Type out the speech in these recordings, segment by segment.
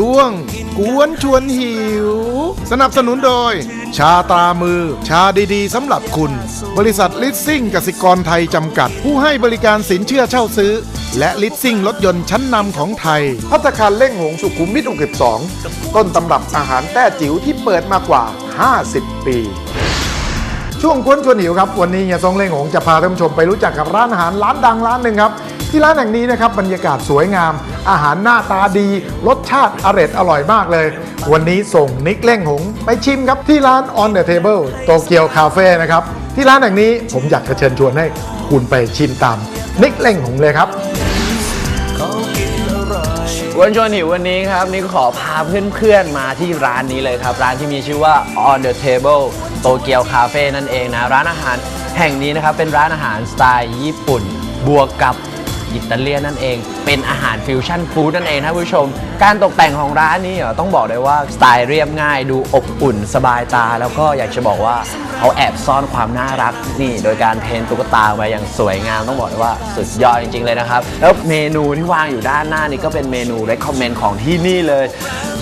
ช่วง กวนชวนหิว สนับสนุนโดย ชาตรามือ ชาดีๆสำหรับคุณ บริษัทลิสซิ่งกสิกรไทยจำกัด ผู้ให้บริการสินเชื่อเช่าซื้อ และลิสซิ่งรถยนต์ชั้นนำของไทย พัตตาคารเล่งหงสุขุมวิท62 ต้นตำรับอาหารแต้จิ๋วที่เปิดมากว่า 50 ปีช่วงกวนชวนหิวครับ วันนี้เฮียซงเล่งหงจะพาท่านผู้ชมไปรู้จักกับร้านอาหารร้านดังร้านหนึ่งครับ ที่ร้านแห่งนี้นะครับบรรยากาศสวยงาม อาหารหน้าตาดี รสชาติอร่อยอร่อยมากเลย วันนี้ส่งนิกเล่งหง ไปชิมครับที่ร้าน On the Table โตเกียวคาเฟ่นะครับ ที่ร้านแห่งนี้ผมอยากจะเชิญชวนให้คุณไปชิมตามนิกเล่งหงเลยครับกวนชวนหิววันนี้ครับนี่ขอพาเพื่อนๆมาที่ร้านนี้เลยครับ ร้านที่มีชื่อว่า On the Table โตเกียวคาเฟ่นั่นเองนะ ร้านอาหารแห่งนี้นะครับ เป็นร้านอาหารสไตล์ญี่ปุ่น บวกกับ อิตาเลียนนั่นเอง เป็นอาหารฟิวชั่นฟู้ดนั่นเองนะผู้ชม การตกแต่งของร้านนี้ต้องบอกเลยว่าสไตล์เรียบง่ายดูอบอุ่นสบายตา แล้วก็อยากจะบอกว่าเขาแอบซ่อนความน่ารักนี่ โดยการเพ้นตุ๊กตาไว้อย่างสวยงามต้องบอกเลยว่าสุดยอดจริงๆเลยนะครับ แล้วเมนูที่วางอยู่ด้านหน้านี่ก็เป็นเมนู recommend ของที่นี่เลย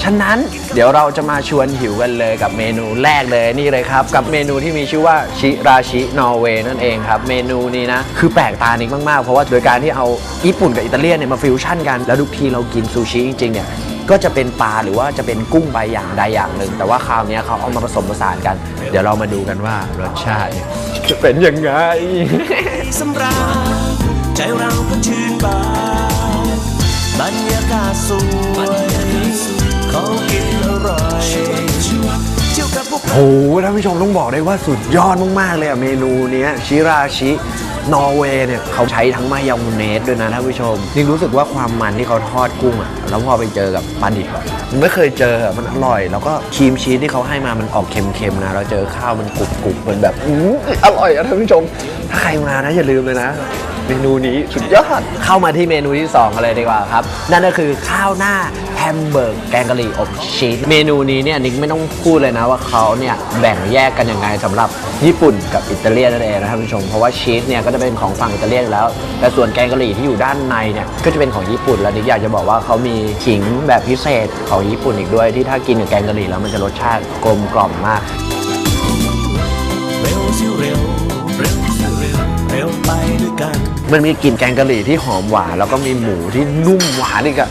ฉะนั้นเดี๋ยวเราจะมาชวนหิวกันเลยกับเมนูแรกเลยนี่เลยครับ กับเมนูที่มีชื่อว่าชิราชินอร์เวย์นั่นเองครับ เมนูนี้นะ คือแปลกตานิกมากๆ เพราะว่าโดยการที่เอาญี่ปุ่นกับอิตาเลียนเนี่ยมาฟิวชั่นกันแล้วทุกทีเรากินซูชิจริงๆเนี่ยก็จะเป็นปลาหรือว่าจะเป็นกุ้งใบอย่างใดอย่างหนึ่ง แต่ว่าคราวนี้เขาเอามาผสมผสานกัน เดี๋ยวเรามาดูกันว่ารสชาติเนี่ยจะเป็นยังไงสำราญใจเราก็ชื่นบานบรรยากาศสวย ของกินอร่อยเที่ยวกับพวกเราโหท่านผู้ชมต้องบอกได้ว่าสุดยอดมาก ๆ เลยอะเมนูเนี้ยชิราชิ นอร์เวย์เนี่ยเขาใช้ทั้งมายองเนสด้วยนะท่านผู้ชม นี่รู้สึกว่าความมันที่เขาทอดกุ้งอะแล้วพอไปเจอกับปลาดิบอะมันไม่เคยเจออะมันอร่อย แล้วก็ครีมชีสที่เขาให้มามันออกเค็มๆนะเราเจอข้าวมันกรุบๆมันแบบอื้ออร่อยอะท่านผู้ชมถ้าใครมานะอย่าลืมเลยนะ เมนูนี้สุดยอด เข้ามาที่เมนูที่2กันเลยดีกว่าครับ นั่นก็คือข้าวหน้าแฮมเบอร์แกงกะหรี่อบชีสเมนูนี้เนี่ยนิกไม่ต้องพูดเลยนะว่าเขาเนี่ยแบ่งแยกกันยังไงสำหรับญี่ปุ่นกับอิตาเลียนนั่นเองนะครับผู้ชมเพราะว่าชีสเนี่ยก็จะเป็นของฝั่งอิตาเลียนแล้ว แต่ส่วนแกงกะหรี่ที่อยู่ด้านในเนี่ยก็จะเป็นของญี่ปุ่นแล้วนิกอยากจะบอกว่าเขามีขิงแบบพิเศษของญี่ปุ่นอีกด้วยที่ถ้ากินกับแกงกะหรี่แล้วมันจะรสชาติกลมกล่อมมาก มันมีกลิ่นแกงกะหรี่ที่หอมหวานแล้วก็มีหมูที่นุ่มหวานอีกอะ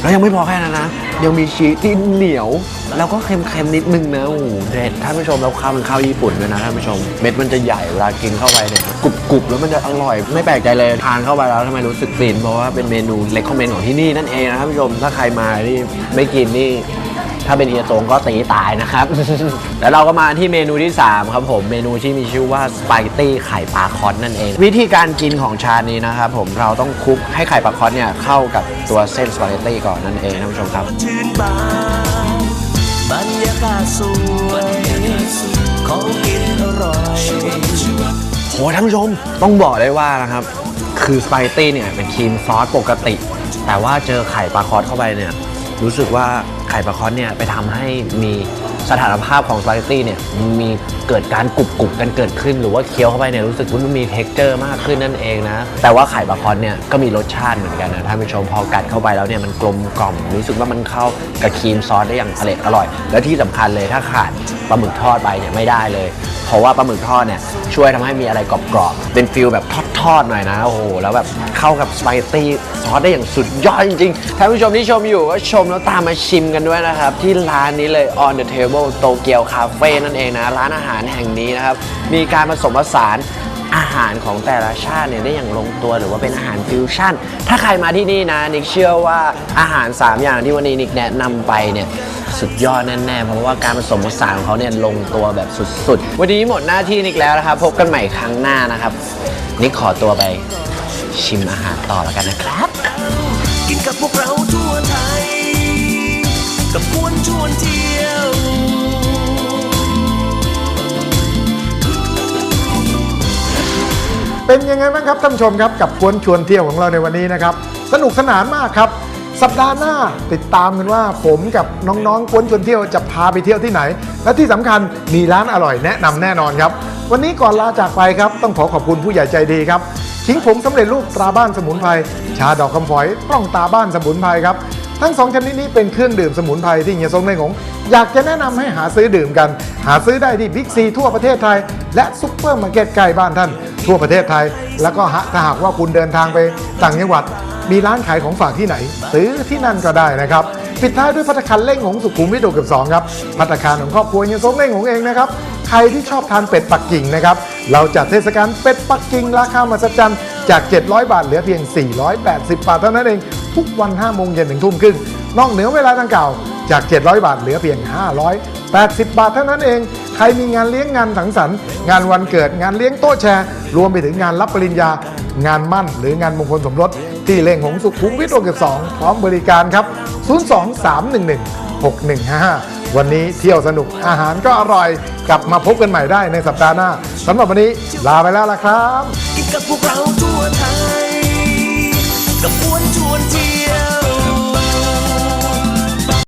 แล้วยังไม่พอแค่นั้นนะ ยังมีชีสที่เหนียว แล้วก็เค็มๆนิดนึงนะโอ้โหเด็ดท่านผู้ชมแล้วข้าวมันข้าวญี่ปุ่นด้วยนะท่านผู้ชม เม็ดมันจะใหญ่เวลากินเข้าไปเนี่ยกรุบๆแล้วมันจะอร่อย ไม่แปลกใจเลยทานเข้าไปแล้วทำไมรู้สึกฟินเพราะว่าเป็นเมนูเล็กคอมเมนต์ของที่นี่นั่นเองนะท่านผู้ชมถ้าใครมานี่ไม่กินนี่ ถ้าเป็นเฮียตงก็ตีตายนะครับ แล้วเราก็มาที่เมนูที่ 3 ครับผมเมนูที่มีชื่อว่าสปาเกตตี้ไข่ปลาคอนนั่นเอง วิธีการกินของชานี้นะครับผมเราต้องคลุกให้ไข่ปลาคอนเนี่ยเข้ากับตัวเส้นสปาเกตตี้ก่อนนั่นเองท่านผู้ชมครับชื่นบานบรรยากาศสวยของกินอร่อยโหท่านผู้ชมต้องบอกได้ว่านะครับคือสปาเกตตี้เนี่ยเป็นครีมซอสปกติ แต่ว่าเจอไข่ปลาคอสเข้าไปเนี่ยรู้สึกว่า ไข่ปลาคอสเนี่ยไปทำให้มีสถานภาพของสปาเกตตี้เนี่ยมีเกิดการกรุบกรุบกันเกิดขึ้น หรือว่าเคี้ยวเข้าไปเนี่ยรู้สึกว่ามันมีเท็กเจอร์มากขึ้นนั่นเองนะ แต่ว่าไข่ปลาคอสเนี่ยก็มีรสชาติเหมือนกันนะท่านผู้ชมพอกัดเข้าไปแล้วเนี่ยมันกลมกล่อมรู้สึกว่ามันเข้ากับครีมซอสได้อย่างอร่อยอร่อยและที่สำคัญเลยถ้าขาดปลาหมึกทอดไปเนี่ยไม่ได้เลย เพราะว่าปลาหมึกทอดเนี่ยช่วยทำให้มีอะไรกรอบๆเป็นฟิลแบบทอดๆหน่อยนะโอ้โหแล้วแบบเข้ากับสปาเกตตี้ซอสได้อย่างสุดยอดจริงๆท่านผู้ชมที่ชมอยู่ก็ชมแล้วตามมาชิมกันด้วยนะครับ ที่ร้านนี้เลย On the Table โตเกียวคาเฟ่นั่นเองนะ ร้านอาหารแห่งนี้นะครับ มีการผสมผสาน อาหารของแต่ละชาติเนี่ยได้อย่างลงตัวหรือว่าเป็นอาหารฟิวชั่น ถ้าใครมาที่นี่นะนิกเชื่อว่าอาหาร 3 อย่างที่วันนี้นิกแนะนำไปเนี่ยสุดยอดแน่ๆ เพราะว่าการผสมผสานของเขาเนี่ยลงตัวแบบสุดๆ วันนี้หมดหน้าที่นิกแล้วนะครับ พบกันใหม่ครั้งหน้านะครับ นิกขอตัวไปชิมอาหารต่อแล้วกันนะครับ กินกับพวกเรา เป็นยังไงบ้างครับท่านผู้ชมครับกับกวนชวนเที่ยวของเราในวันนี้นะครับ สนุกสนานมากครับ สัปดาห์หน้าติดตามกันว่าผมกับน้องๆกวนชวนเที่ยวจะพาไปเที่ยวที่ไหน และที่สำคัญมีร้านอร่อยแนะนำแน่นอนครับ วันนี้ก่อนลาจากไปครับ ต้องขอขอบคุณผู้ใหญ่ใจดีครับขิงผงสำเร็จรูปตราบ้านสมุนไพรชาดอกคำฝอยกล้องตาบ้านสมุนไพรครับทั้งสองชนิดนี้เป็นเครื่องดื่มสมุนไพรที่เฮียทรงในงงอยากจะแนะนำให้หาซื้อดื่มกัน หาซื้อได้ที่บิ๊กซีทั่วประเทศไทย และซุปเปอร์มาร์เก็ตใกล้บ้านท่าน ทั่วประเทศไทย แล้วก็หาถ้าหากว่าคุณเดินทางไปต่างจังหวัด มีร้านขายของฝากที่ไหน ซื้อที่นั่นก็ได้นะครับ ปิดท้ายด้วยพัตคารเล่งหงสุขุมวิทเกือบสองครับพัตคารของครอบครัวเฮียทรงเล่งหงเองนะครับใครที่ชอบทานเป็ดปักกิ่งนะครับเราจัดเทศกาลเป็ดปักกิ่งราคามหัศจรรย์จาก 700 บาทเหลือเพียง 480 บาทเท่านั้นเองทุกวัน5โมงเย็นถึงทุ่มครึ่งนอกเหนือเวลาดังกล่าวจาก 700 บาทเหลือเพียง 580 บาทเท่านั้นเอง ใครมีงานเลี้ยงงานสังสรรค์ งานวันเกิดงานเลี้ยงโต๊ะแชร์ รวมไปถึงงานรับปริญญา งานมั่น หรืองานมงคลสมรส ที่เล่งหงสุขุมวิท62พร้อมบริการครับ 02311 6155 วันนี้เที่ยวสนุกอาหารก็อร่อย กลับมาพบกันใหม่ได้ในสัปดาห์หน้าสำหรับวันนี้ลาไปแล้วล่ะครับ กินกับพวกเราทั่วไทยกับกวนชวนที